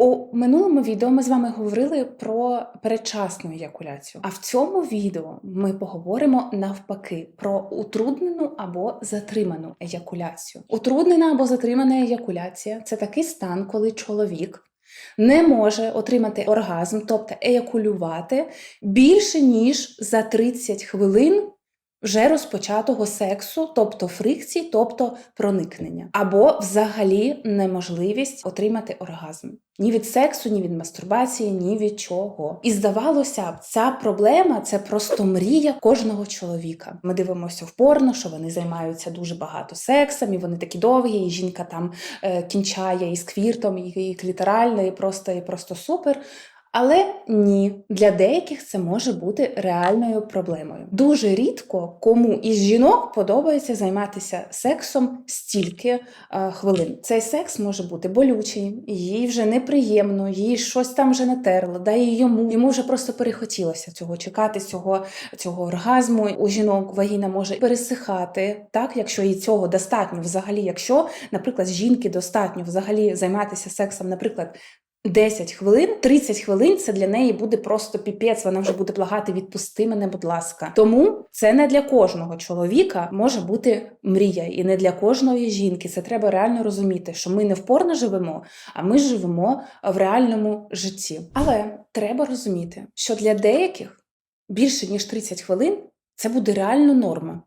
У минулому відео ми з вами говорили про передчасну еякуляцію. А в цьому відео ми поговоримо навпаки про утруднену або затриману еякуляцію. Утруднена або затримана еякуляція це такий стан, коли чоловік не може отримати оргазм, тобто еякулювати більше ніж за 30 хвилин вже розпочатого сексу, тобто фрикції, тобто проникнення, або взагалі неможливість отримати оргазм. Ні від сексу, ні від мастурбації, ні від чого. І здавалося б, ця проблема це просто мрія кожного чоловіка. Ми дивимося в порно, що вони займаються дуже багато сексом, і вони такі довгі, і жінка там е, кінчає і з квіртом, і, і кліторально, і просто, і просто супер. Але ні, для деяких це може бути реальною проблемою. Дуже рідко кому із жінок подобається займатися сексом стільки е, хвилин. Цей секс може бути болючий, їй вже неприємно, їй щось там вже натерло, да і йому йому вже просто перехотілося цього чекати, цього, цього оргазму. У жінок вагіна може пересихати, так якщо їй цього достатньо, взагалі, якщо, наприклад, жінки достатньо взагалі займатися сексом, наприклад. 10 хвилин, 30 хвилин це для неї буде просто піпець. Вона вже буде благати, відпусти мене, будь ласка. Тому це не для кожного чоловіка може бути мрія, і не для кожної жінки. Це треба реально розуміти, що ми не впорно живемо, а ми живемо в реальному житті. Але треба розуміти, що для деяких більше ніж 30 хвилин це буде реально норма.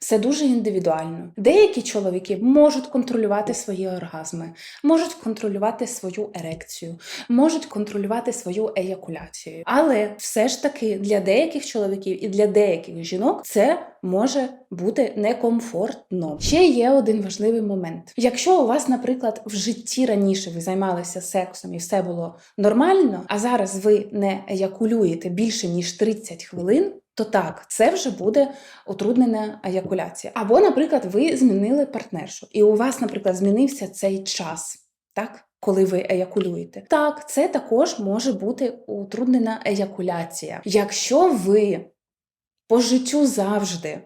Все дуже індивідуально. Деякі чоловіки можуть контролювати свої оргазми, можуть контролювати свою ерекцію, можуть контролювати свою еякуляцію. Але все ж таки для деяких чоловіків і для деяких жінок це може бути некомфортно. Ще є один важливий момент. Якщо у вас, наприклад, в житті раніше ви займалися сексом і все було нормально, а зараз ви не еякулюєте більше ніж 30 хвилин то так, це вже буде утруднена еякуляція. Або, наприклад, ви змінили партнершу, і у вас, наприклад, змінився цей час, так? Коли ви еякулюєте. Так, це також може бути утруднена еякуляція. Якщо ви по життю завжди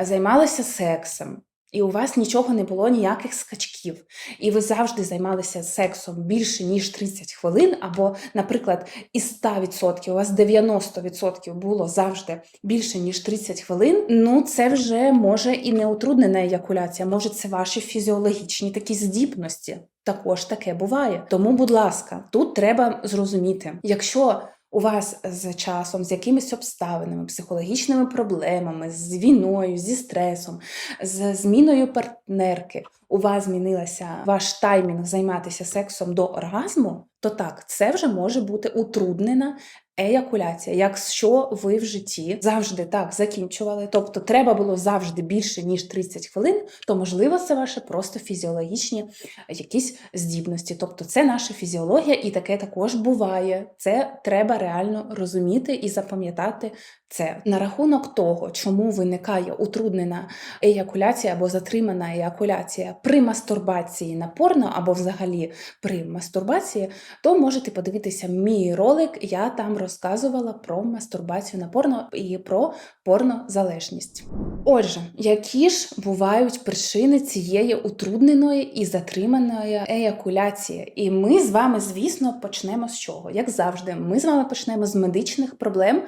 займалися сексом, і у вас нічого не було, ніяких скачків, і ви завжди займалися сексом більше ніж 30 хвилин, або, наприклад, із 100% у вас 90% було завжди більше ніж 30 хвилин. Ну це вже може і не утруднена еякуляція, може це ваші фізіологічні такі здібності. Також таке буває. Тому, будь ласка, тут треба зрозуміти, якщо у вас з часом, з якимись обставинами, психологічними проблемами, з війною, зі стресом, з зміною партнерки, у вас змінилася ваш таймінг займатися сексом до оргазму, то так, це вже може бути утруднена еякуляція. Якщо ви в житті завжди так закінчували, тобто треба було завжди більше, ніж 30 хвилин, то можливо це ваше просто фізіологічні якісь здібності. Тобто це наша фізіологія, і таке також буває. Це треба реально розуміти і запам'ятати це. На рахунок того, чому виникає утруднена еякуляція або затримана еякуляція при мастурбації на порно, або взагалі при мастурбації, то можете подивитися мій ролик. Я там розказувала про мастурбацію на порно і про порнозалежність. Отже, які ж бувають причини цієї утрудненої і затриманої еякуляції? І ми з вами, звісно, почнемо з чого? Як завжди, ми з вами почнемо з медичних проблем.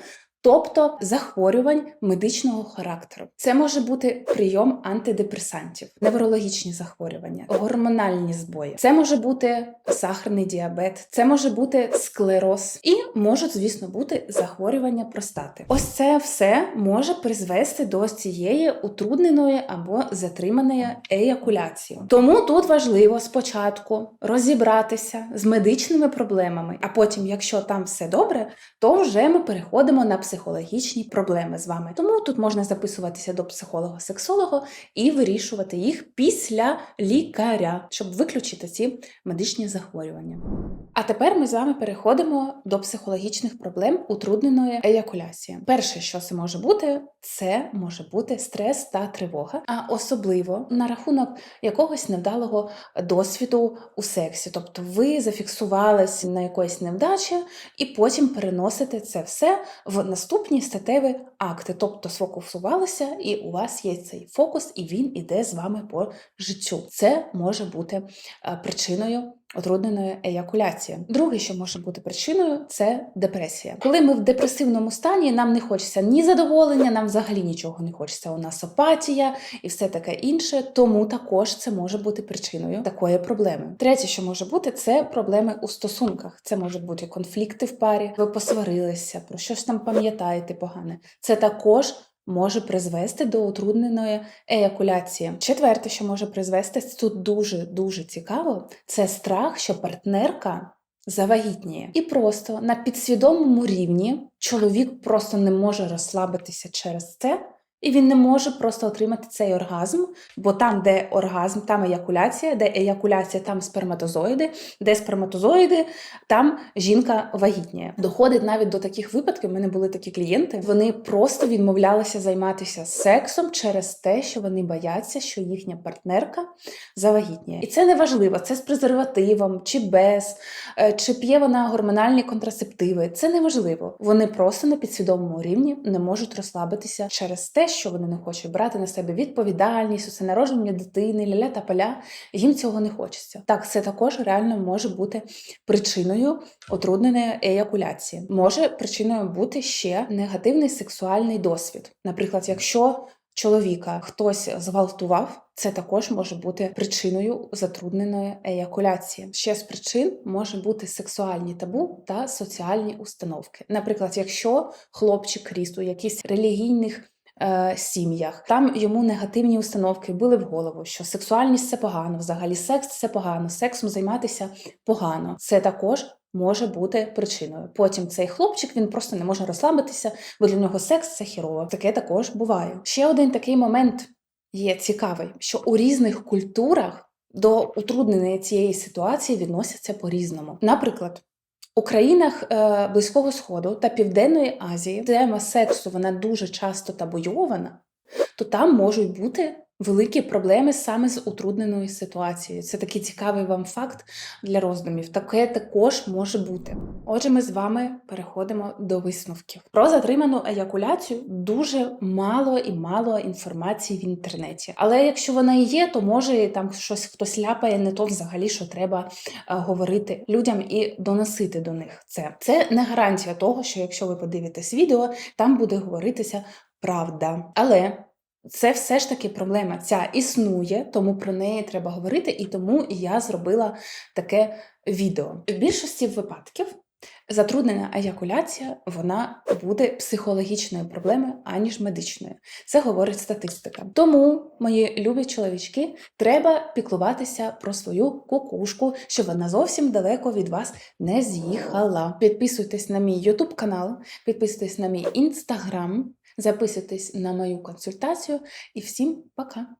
Тобто захворювань медичного характеру. Це може бути прийом антидепресантів, неврологічні захворювання, гормональні збої. Це може бути сахарний діабет, це може бути склероз і можуть, звісно, бути захворювання простати. Ось це все може призвести до цієї утрудненої або затриманої еякуляції. Тому тут важливо спочатку розібратися з медичними проблемами, а потім, якщо там все добре, то вже ми переходимо на психологічні проблеми з вами. Тому тут можна записуватися до психолога-сексолога і вирішувати їх після лікаря, щоб виключити ці медичні захворювання. А тепер ми з вами переходимо до психологічних проблем утрудненої еякуляції. Перше, що це може бути, це може бути стрес та тривога, а особливо на рахунок якогось невдалого досвіду у сексі. Тобто ви зафіксувались на якоїсь невдачі, і потім переносите це все в наступні статеві акти, тобто сфокусувалися, і у вас є цей фокус, і він іде з вами по життю. Це може бути причиною Отрудненої еякуляції. Друге, що може бути причиною, це депресія. Коли ми в депресивному стані, нам не хочеться ні задоволення, нам взагалі нічого не хочеться. У нас апатія і все таке інше. Тому також це може бути причиною такої проблеми. Третє, що може бути, це проблеми у стосунках. Це можуть бути конфлікти в парі, ви посварилися, про щось там пам'ятаєте погане. Це також може призвести до утрудненої еякуляції. Четверте, що може призвести, тут дуже дуже цікаво, це страх, що партнерка. Завагітніє. І просто на підсвідомому рівні чоловік просто не може розслабитися через це, і він не може просто отримати цей оргазм, бо там, де оргазм, там еякуляція, де еякуляція, там сперматозоїди, де сперматозоїди, там жінка вагітніє. Доходить навіть до таких випадків. У мене були такі клієнти. Вони просто відмовлялися займатися сексом через те, що вони бояться, що їхня партнерка завагітніє. І це не важливо, це з презервативом чи без, е, чи п'є вона гормональні контрацептиви. Це не важливо. Вони просто на підсвідомому рівні не можуть розслабитися через те, що вони не хочуть брати на себе відповідальність, усе народження дитини, ля-ля та поля. Їм цього не хочеться. Так, це також реально може бути причиною отрудненої еякуляції. Може причиною бути ще негативний сексуальний досвід. Наприклад, якщо чоловіка хтось зґвалтував, це також може бути причиною затрудненої еякуляції. Ще з причин може бути сексуальні табу та соціальні установки. Наприклад, якщо хлопчик ріс у якихось релігійних е, сім'ях, там йому негативні установки били в голову, що сексуальність це погано, взагалі секс це погано, сексом займатися погано. Це також. Може бути причиною. Потім цей хлопчик він просто не може розслабитися, бо для нього секс це хірово. Таке також буває. Ще один такий момент є цікавий, що у різних культурах до утрудненої цієї ситуації відносяться по-різному. Наприклад, у країнах е, Близького Сходу та Південної Азії тема сексу вона дуже часто табуйована, то там можуть бути великі проблеми саме з утрудненою ситуацією. Це такий цікавий вам факт для роздумів. Таке також може бути. Отже, ми з вами переходимо до висновків. Про затриману еякуляцію дуже мало і мало інформації в інтернеті. Але якщо вона і є, то може там щось хтось ляпає не то взагалі, що треба е, говорити людям і доносити до них це. Це не гарантія того, що якщо ви подивитесь відео, там буде говоритися правда. Але це все ж таки проблема. Ця існує, тому про неї треба говорити, і тому я зробила таке відео. В більшості випадків затруднена еякуляція вона буде психологічною проблемою, аніж медичною. Це говорить статистика. Тому, мої любі чоловічки, треба піклуватися про свою кукушку, щоб вона зовсім далеко від вас не з'їхала. Підписуйтесь на мій YouTube канал, підписуйтесь на мій інстаграм. Записуйтесь на мою консультацію і всім пока!